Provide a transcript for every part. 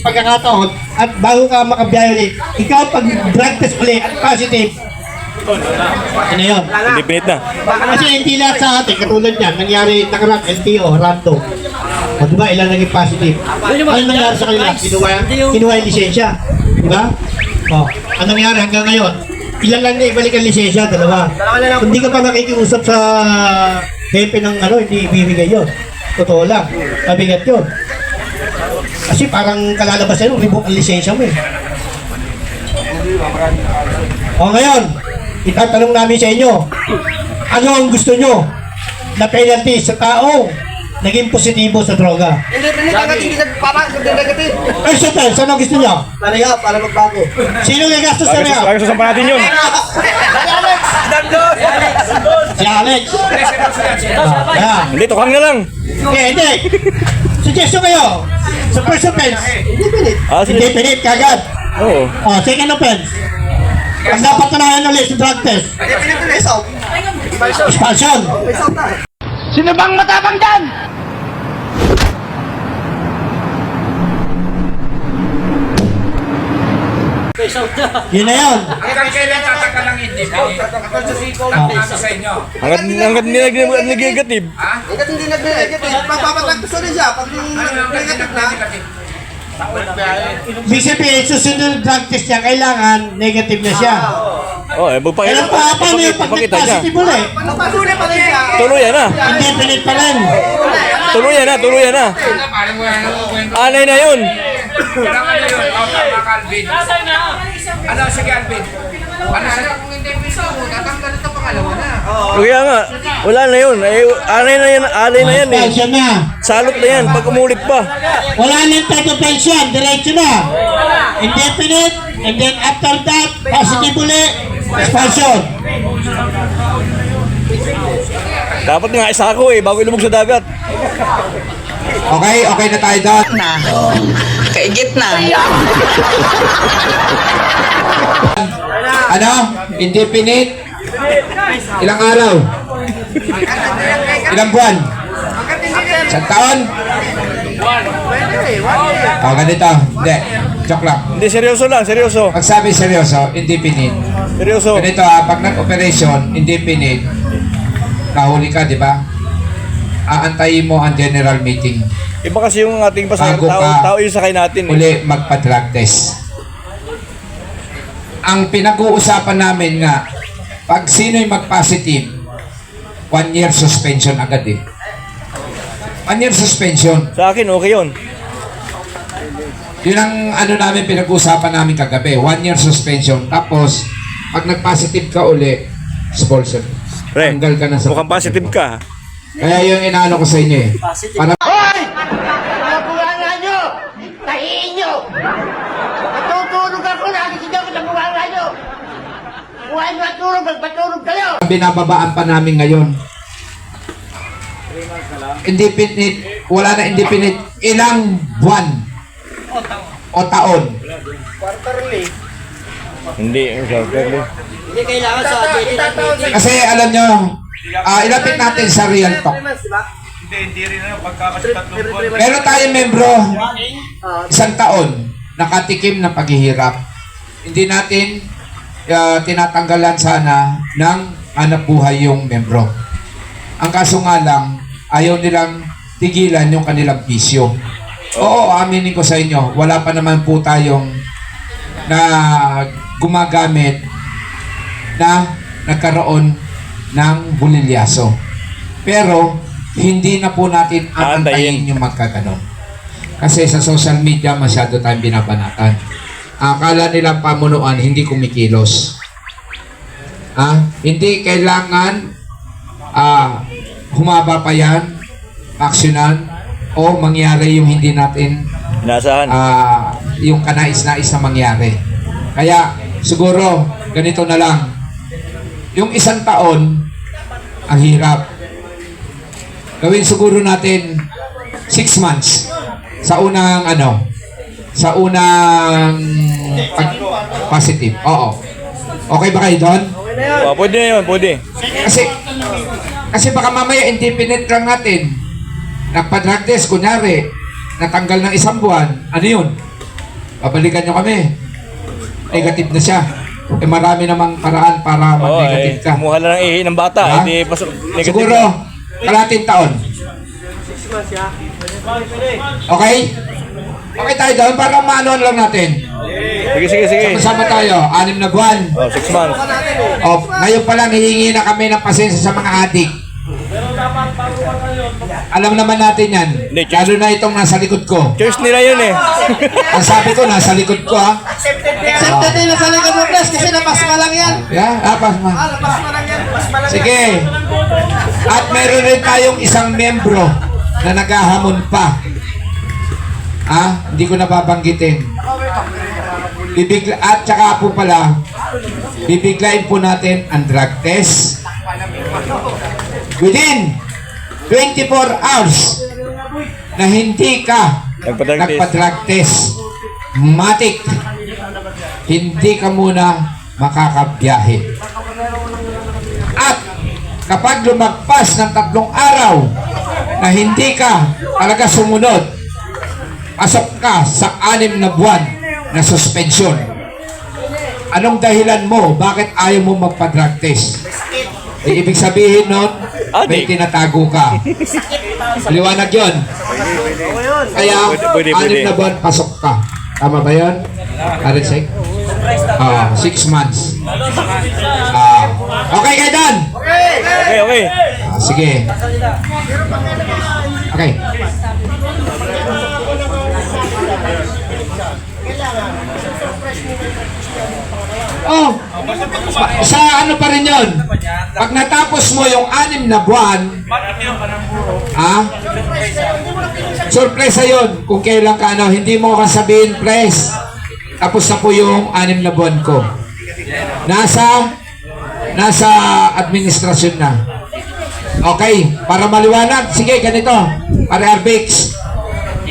pagkakataon at bago ka makabiyahe ulit, ikaw pag drug test ulit at positive, ano yun? Indefinite na. Kasi hindi lahat sa atin, katulad yan, nangyari nakaraan, LTO, rando. O diba, ilan naging positive? Ano nangyari sa kanila? Kinuha, kinuha yung lisensya. Diba? O, ano nangyari hanggang ngayon? Ilan lang na ibalik ang lisensya? Dalawa. Kung hindi ka pa nakikiusap sa hepe ng ano, hindi ibibigay yun. Totoo lang. Mabigat yun. Kasi parang kalalabas sa'yo, revoke ang lisensya mo eh. O ngayon, itatanong namin sa inyo, ano ang gusto nyo na penalty sa taong naging positibo sa droga? Hindi, hindi, hindi, hindi, sa pen, saan ang gusto nyo? Para nga, para magbago. Sino gagastos na Lagi niya? lagi sa natin yun. Si Alex. Ah. Hindi, tukang na lang. Okay, hindi. Suggestion kayo. Sa first offense, Ah, sige. indefinite kagad. Oo. Oh, second offense. Ang dapat na ulit sa drug test, Hindi, pinipilisaw. expulsion. Pisaw na. Sino bang matapang dyan? Yun na yun. Hanggang kailan tatagal ang independent? Tapos sa inyo. Hanggat hanggat hindi nag nag-negative. Hanggat hindi nag-negative, magpapapractice ulit siya. Pag negative na, BCP, susunod yung drug test niya, kailangan negative na siya. Oh, eh magpakita. Kailan pa, paano yung pag Ipakita niya. nag-positive ulit? pagpapasulit pa rin siya. Tuluyan na. Indefinite pa rin. Tuluyan na, tuluyan na. Anay na yun. Kailangan na yun. O, tama ka, Alvin. Ano, sige, Alvin. Ano, ano, kung hindi piso mo, tatanggal ito pangalawa na. Kaya nga, wala na yun. Eh, anay na yan, anay na yan eh. Pension na. Salot na yan, pag umulit pa. Wala nang tato pension, diretso na. Indefinite, and then after that, positive ulit, expulsion. Dapat nga isa ako eh, bago ilubog sa dagat. Okay, okay na tayo doon. na. Kaigit na. Ano? Indefinite? Ilang araw? Ilang buwan? Isang taon? Oh, ganito. Hindi. Joke lang. Hindi, seryoso lang, seryoso. Pag sabi seryoso, indefinite. Seryoso. Ganito ah, pag nag-operation, indefinite, kahuli ka, di ba? Aantayin mo ang general meeting. Iba kasi yung ating pasahero, Bago tao, ka tao yung sakay natin eh. uli magpa-drug test. Ang pinag-uusapan namin nga, pag sino'y mag-positive, one year suspension agad eh. One year suspension. Sa akin, okay yun. Yun ang ano namin pinag-uusapan namin kagabi. One year suspension. Tapos, pag nag-positive ka uli, expulsion. Pre, Tanggal ka na sa mukhang positive ka. Kaya yung inaano ko sa inyo eh. Para Bunganga nyo! Tahiin nyo! Natutulog ako, nagising ako sa bunganga nyo! Kuha nyo at tulog, magpatulog kayo! binababaan pa namin ngayon. Indefinite, wala na indefinite. Ilang buwan o taon. Hindi, exactly. Kasi alam nyo, ah ilapit natin sa real talk. Meron tayong membro, isang taon, nakatikim ng paghihirap. Hindi natin ah, tinatanggalan sana ng hanap buhay yung membro. Ang kaso nga lang, ayaw nilang tigilan yung kanilang bisyo. Oo, aminin ko sa inyo, wala pa naman po tayong na gumagamit na nagkaroon ng bulilyaso. Pero, hindi na po natin aantayin yung magkaganon. Kasi sa social media, masyado tayong binabanatan. Akala nila pamunuan, hindi kumikilos. Ah, hindi kailangan ah, humaba pa yan, aksyonan, o mangyari yung hindi natin Inaasahan. ah, yung kanais-nais na mangyari. Kaya siguro ganito na lang. Yung isang taon, ang hirap. Gawin siguro natin six months sa unang ano, sa unang pag- positive. Oo. Okay ba kayo doon? Oh, pwede na yun, pwede. Kasi kasi baka mamaya indefinite lang natin. Nagpa-drug test, kunyari, natanggal ng isang buwan, ano yun? Babalikan nyo kami. Negative na siya. Eh marami namang paraan para Oo, eh, mag-negative ka. kumuha lang ng ihi ng bata, Ha? hindi pasok negative. Siguro, kalating taon. Okay? Okay tayo doon para maanoan lang natin. Sige, sige, sige. Kasama tayo, anim na buwan. Oh, six months. O, ngayon pa lang hihingi na kami ng pasensya sa mga adik. Alam naman natin yan. Hindi, Lalo na itong nasa likod ko. Choice nila yun eh. Ang sabi ko, nasa likod ko ha. Accepted nila sa likod mo, Pres, kasi napasma lang yan. Yeah, apas ma. Ah, napasma lang yan. Pasma lang Sige. At meron rin tayong isang membro na naghahamon pa. Ah, hindi ko nababanggitin. Bibigla at saka po pala, bibiglayin po natin ang drug test. Within 24 hours na hindi ka Nagpa-drug test. nagpa-drug test, matik, hindi ka muna makakabiyahe. At kapag lumagpas ng tatlong araw na hindi ka talaga sumunod, pasok ka sa anim na buwan na suspension. Anong dahilan mo? Bakit ayaw mo magpa-drug test? Eh, ibig sabihin nun, may Adik. tinatago ka. Liwanag yon. Kaya, anim na buwan, pasok ka. Tama ba yun? Arisek? Ah, six months. Ah, okay kayo Dan? Okay, okay. Ah, sige. Okay. Oh, sa- sa ano pa rin yun? Pag natapos mo yung anim na buwan, ha? Surpresa yun kung kailan ka ano, hindi mo kasabihin, press. Tapos na po yung anim na buwan ko. Nasa, nasa administrasyon na. Okay, para maliwanag, sige, ganito. Pare Arbix,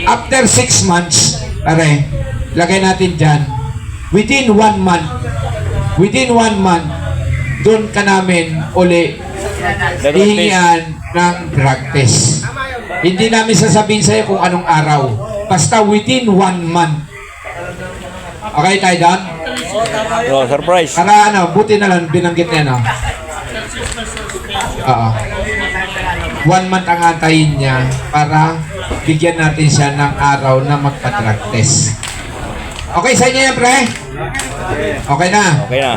after six months, pare, lagay natin dyan, within one month, within one month, doon ka namin uli hihingian ng drug test. Hindi namin sasabihin sa'yo kung anong araw. Basta within one month. Okay tayo doon? Oh, surprise. Para ano, buti na lang binanggit niya, no? Oo. One month ang antayin niya para bigyan natin siya ng araw na magpa-drug test. Okay sa inyo yan, pre? Okay na. Okay na.